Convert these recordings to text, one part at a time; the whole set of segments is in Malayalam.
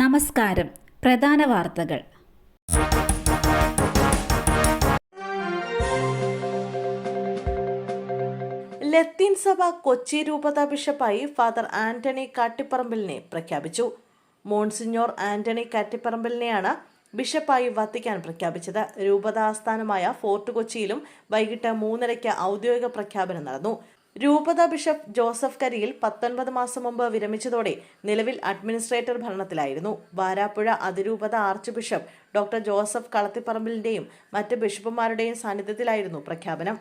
നമസ്കാരം. പ്രധാന വാർത്തകൾ. ലത്തീൻ സഭ കൊച്ചി രൂപതാ ബിഷപ്പായി ഫാദർ ആന്റണി കാട്ടിപ്പറമ്പിലിനെ പ്രഖ്യാപിച്ചു. മോൺസിഞ്ഞോർ ആന്റണി കാട്ടിപ്പറമ്പിലിനെയാണ് ബിഷപ്പായി വത്തിക്കാൻ പ്രഖ്യാപിച്ചത്. രൂപതാസ്ഥാനമായ ഫോർട്ട് കൊച്ചിയിലും വൈകിട്ട് മൂന്നരയ്ക്ക് ഔദ്യോഗിക പ്രഖ്യാപനം നടന്നു. രൂപത ബിഷപ്പ് ജോസഫ് കരിയിൽ പത്തൊൻപത് മാസം മുമ്പ് വിരമിച്ചതോടെ നിലവിൽ അഡ്മിനിസ്ട്രേറ്റർ ഭരണത്തിലായിരുന്നു. വാരാപ്പുഴ അതിരൂപത ആർച്ച് ബിഷപ്പ് ഡോക്ടർ ജോസഫ് കളത്തിപ്പറമ്പിലിന്റെയും മറ്റ് ബിഷപ്പുമാരുടെയും സാന്നിധ്യത്തിലായിരുന്നു പ്രഖ്യാപനം.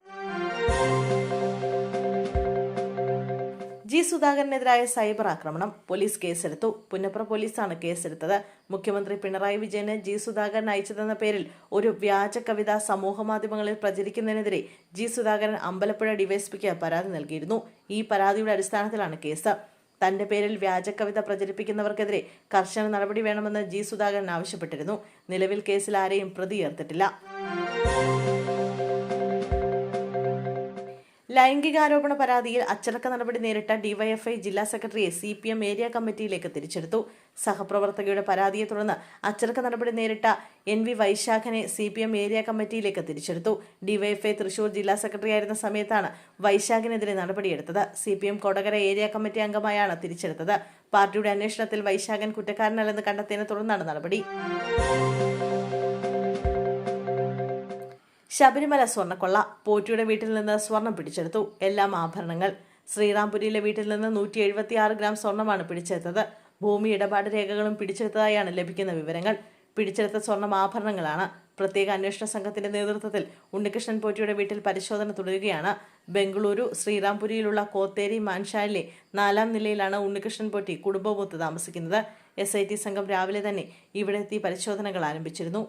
ജി സുധാകരനെതിരായ സൈബർ ആക്രമണം പോലീസ് കേസെടുത്തു. പുന്നപ്ര പോലീസാണ് കേസെടുത്തത്. മുഖ്യമന്ത്രി പിണറായി വിജയന് ജി സുധാകരൻ അയച്ചതെന്ന പേരിൽ ഒരു വ്യാജ കവിത സമൂഹമാധ്യമങ്ങളിൽ പ്രചരിക്കുന്നതിനെതിരെ ജി സുധാകരൻ അമ്പലപ്പുഴ ഡിവൈഎസ്പിക്ക് പരാതി നൽകിയിരുന്നു. ഈ പരാതിയുടെ അടിസ്ഥാനത്തിലാണ് കേസ്. തന്റെ പേരിൽ വ്യാജ കവിത പ്രചരിപ്പിക്കുന്നവർക്കെതിരെ കർശന നടപടി വേണമെന്ന് ജി സുധാകരൻ ആവശ്യപ്പെട്ടിരുന്നു. നിലവിൽ കേസിൽ ആരെയും പ്രതി ചേർത്തിട്ടില്ല ലൈംഗികാരോപണ പരാതിയിൽ അച്ചടക്ക നടപടി നേരിട്ട ഡിവൈഎഫ്ഐ ജില്ലാ സെക്രട്ടറിയെ സി പി എം ഏരിയ കമ്മിറ്റിയിലേക്ക് തിരിച്ചെടുത്തു. സഹപ്രവർത്തകയുടെ പരാതിയെ തുടർന്ന് അച്ചടക്ക നടപടി നേരിട്ട എൻ വി വൈശാഖനെ സി പി എം ഏരിയ കമ്മിറ്റിയിലേക്ക് തിരിച്ചെടുത്തു. ഡിവൈഎഫ്ഐ തൃശൂർ ജില്ലാ സെക്രട്ടറി ആയിരുന്ന സമയത്താണ് വൈശാഖിനെതിരെ നടപടിയെടുത്തത്. C P M Kodakara area committee അംഗമായാണ് തിരിച്ചെടുത്തത്. പാർട്ടിയുടെ അന്വേഷണത്തിൽ വൈശാഖൻ കുറ്റക്കാരനല്ലെന്ന് കണ്ടെത്തിയതിനെ തുടർന്നാണ് നടപടി. ശബരിമല സ്വർണക്കൊള്ള പോറ്റിയുടെ വീട്ടിൽ നിന്ന് സ്വർണം പിടിച്ചെടുത്തു. എല്ലാം ആഭരണങ്ങൾ. ശ്രീറാംപുരിയിലെ വീട്ടിൽ നിന്ന് നൂറ്റി എഴുപത്തി ആറ് ഗ്രാം സ്വർണമാണ് പിടിച്ചെടുത്തത്. ഭൂമി ഇടപാട് രേഖകളും പിടിച്ചെടുത്തതായാണ് ലഭിക്കുന്ന വിവരങ്ങൾ. പിടിച്ചെടുത്ത സ്വർണം ആഭരണങ്ങളാണ്. പ്രത്യേക അന്വേഷണ സംഘത്തിന്റെ നേതൃത്വത്തിൽ ഉണ്ണികൃഷ്ണൻ പോറ്റിയുടെ വീട്ടിൽ പരിശോധന തുടരുകയാണ്. ബംഗളൂരു ശ്രീറാംപുരിയിലുള്ള കോത്തേരി മാൻഷാലിലെ നാലാം നിലയിലാണ് ഉണ്ണികൃഷ്ണൻ പോറ്റി കുടുംബമൊത്ത് താമസിക്കുന്നത്. എസ് സംഘം രാവിലെ തന്നെ ഇവിടെ എത്തി പരിശോധനകൾ ആരംഭിച്ചിരുന്നു.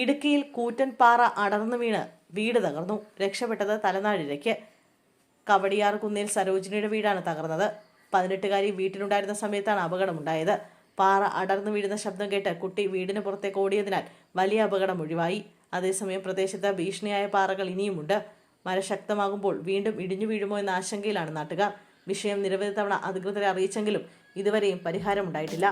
ഇടുക്കിയിൽ കൂറ്റൻ പാറ അടർന്നു വീണ് വീട് തകർന്നു. രക്ഷപ്പെട്ടത് തലനാഴിരയ്ക്ക് കവടിയാർ കുന്നിൽ സരോജിനിയുടെ വീടാണ് തകർന്നത്. പതിനെട്ടുകാരി വീട്ടിലുണ്ടായിരുന്ന സമയത്താണ് അപകടമുണ്ടായത്. പാറ അടർന്നു വീഴുന്ന ശബ്ദം കേട്ട് കുട്ടി വീടിന് പുറത്തേക്ക് ഓടിയതിനാൽ വലിയ അപകടം ഒഴിവായി. അതേസമയം പ്രദേശത്ത് ഭീഷണിയായ പാറകൾ ഇനിയുമുണ്ട്. മഴ ശക്തമാകുമ്പോൾ വീണ്ടും ഇടിഞ്ഞു വീഴുമോ എന്ന ആശങ്കയിലാണ് നാട്ടുകാർ. വിഷയം നിരവധി തവണ അധികൃതരെ അറിയിച്ചെങ്കിലും ഇതുവരെയും പരിഹാരമുണ്ടായിട്ടില്ല.